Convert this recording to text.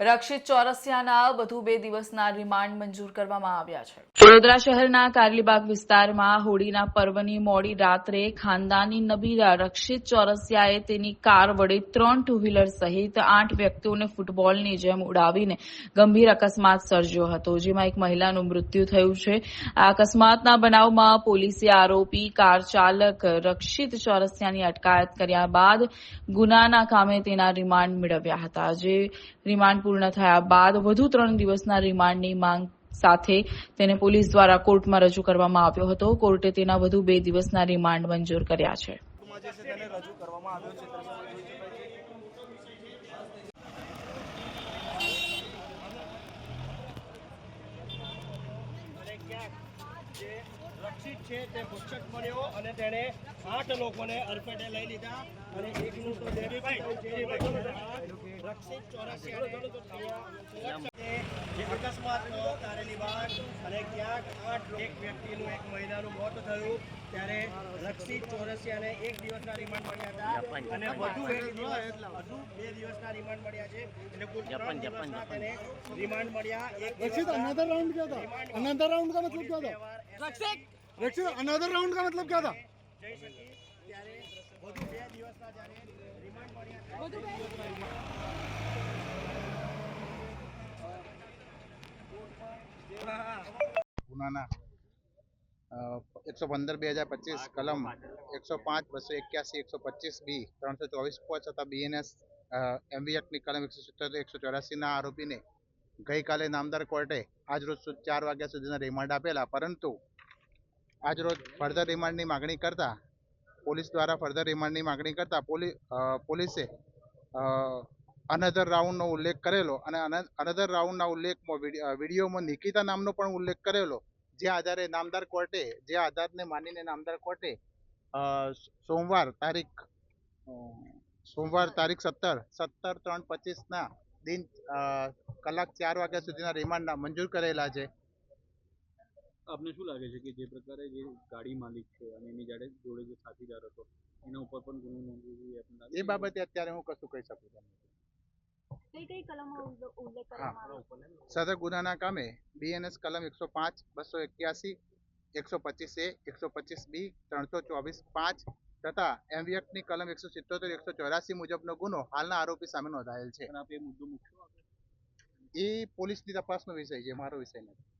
રક્ષિત ચોરસિયાના વધુ બે દિવસના રિમાન્ડ મંજૂર કરવામાં આવ્યા છે. વડોદરા શહેરના કારલીબાગ વિસ્તારમાં હોળીના પર્વની મોડી રાત્રે ખાનદાની નબીરા રક્ષિત ચોરસિયાએ તેની કાર વડે ત્રણ ટુ વ્હીલર સહિત આઠ વ્યક્તિઓને ફૂટબોલની જેમ ઉડાવીને ગંભીર અકસ્માત સર્જ્યો હતો, જેમાં એક મહિલાનું મૃત્યુ થયું છે. આ અકસ્માતના બનાવમાં પોલીસે આરોપી કાર ચાલક રક્ષિત ચોરસિયાની અટકાયત કર્યા બાદ ગુનાના કામે તેના રિમાન્ડ મેળવ્યા હતા, જે રિમાન્ડ પૂર્ણ થયા બાદ વધુ ત્રણ દિવસના રિમાન્ડની માંગ સાથે તેને પોલીસ દ્વારા કોર્ટમાં રજૂ કરવામાં આવ્યો હતો. કોર્ટે તેના વધુ બે દિવસના રિમાન્ડ મંજૂર કર્યા છે. તે ભક્ષક અને તેણે આઠ લોકોને અડફેટે લઈ લીધા અને એકનું તો આઠસો તારેલી બાદ અને ક્યાંક આઠ એક વ્યક્તિનું એક મહિલાનું મોત થયું ત્યારે રક્ષિત ચોરસિયાને એક દિવસના રિમાન્ડ મળ્યા હતા. અને વધુ હજુ બે દિવસના રિમાન્ડ મળ્યા છે. એટલે કુલ ત્રણ દિવસના તેને રિમાન્ડ મળ્યા. એક રક્ષિત અનધર રાઉન્ડ ક્યાં હતા. અનધર રાઉન્ડ કા મતલબ ક્યાં હતા? રક્ષિત! રક્ષિત અનધર રાઉન્ડ કા મતલબ ક્યાં હતા? જય સકી ત્યારે દિવસના જ્યારે રિમાન્ડ મળ્યા ગુનાના એકસો પંદર બે હજાર પચીસ કલમ એકસો પાંચ બસો એક્યાસી એકસો પચીસ બી ત્રણસો ચોવીસ પાંચ તથા બીએનએસ એમવી એક્ટની કલમ એકસો સિત્તોતેર એકસો ચોરાસીના આરોપીને ગઈકાલે નામદાર કોર્ટે આજરોજ ચાર વાગ્યા સુધીના રિમાન્ડ આપેલા. પરંતુ આજરોજ ફર્ધર રિમાન્ડની માગણી કરતા પોલીસ દ્વારા ફર્ધર રિમાન્ડની માગણી કરતા પોલી પોલીસે અનધર રાઉન્ડનો ઉલ્લેખ કરેલો અને અનધર રાઉન્ડના ઉલ્લેખમાં વિડીયોમાં નિકિતા નામનો પણ ઉલ્લેખ કરેલો, જે આધારે નામદાર કોર્ટે, જે આધારને માનીને નામદાર કોર્ટે સોમવાર તારીખ સોમવાર તારીખ સત્તર સત્તર ત્રણ પચીસના દિન કલાક ચાર વાગ્યા સુધીના રિમાન્ડના મંજૂર કરેલા છે. આપને શું લાગે છે કે જે પ્રકારે જે ગાડી માલિક છે અને એની જાડે જોડે જે સાથીદાર હતો એના ઉપર પણ ગુનો નોંધવો જોઈએ આપને લાગે એ બાબતે અત્યારે હું કશું કહી શકું તમને કઈ કઈ કલમો ઉલ્લેખ કરવામાં આવ્યો સદર ગુનાના કામે બીએનએસ કલમ એકસો પાંચ બસો એક્યાસી એકસો પચીસ એ એકસો પચીસ બી ત્રણસો ચોવીસ પાંચ તથા એમવીએફની કલમ એકસો સિત્તોતેર એકસો ચોરાસી મુજબનો ગુનો હાલના આરોપી સામે નોંધાયેલ છે? એ પોલીસની તપાસનો વિષય છે મારો વિષય નથી.